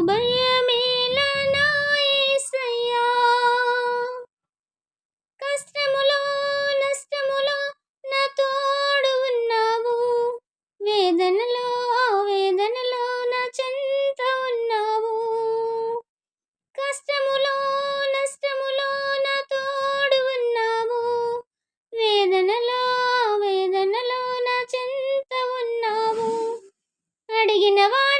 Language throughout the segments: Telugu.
నాకు భయమేలా కష్టములో నష్టములో నా తోడు ఉన్నావు. వేదనలో వేదనలో నా చెంత ఉన్నావు. కష్టములో నష్టములో నా తోడు ఉన్నావు. వేదనలో వేదనలో నా చెంత ఉన్నావు. అడిగిన వారికి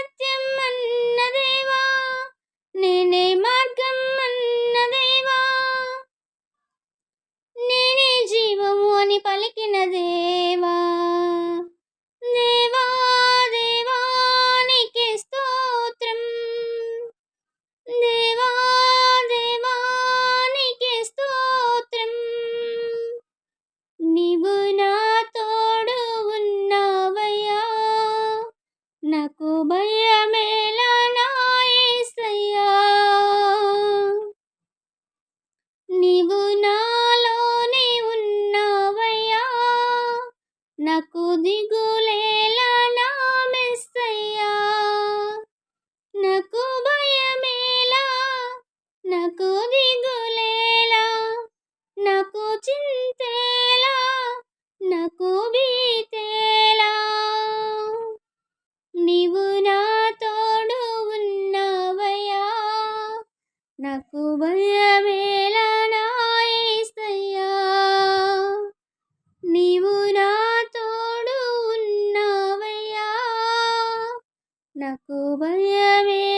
నాకు భయమేలా నా నీవు నాలోనే ఉన్నావయ్యా. నాకు దిగులేలా నా మెస్సయ్యా. నాకు భయమేలా నాకు నాకు భయమేలా నా నీవు నా తోడు ఉన్నావయ్యా. నాకు భయమే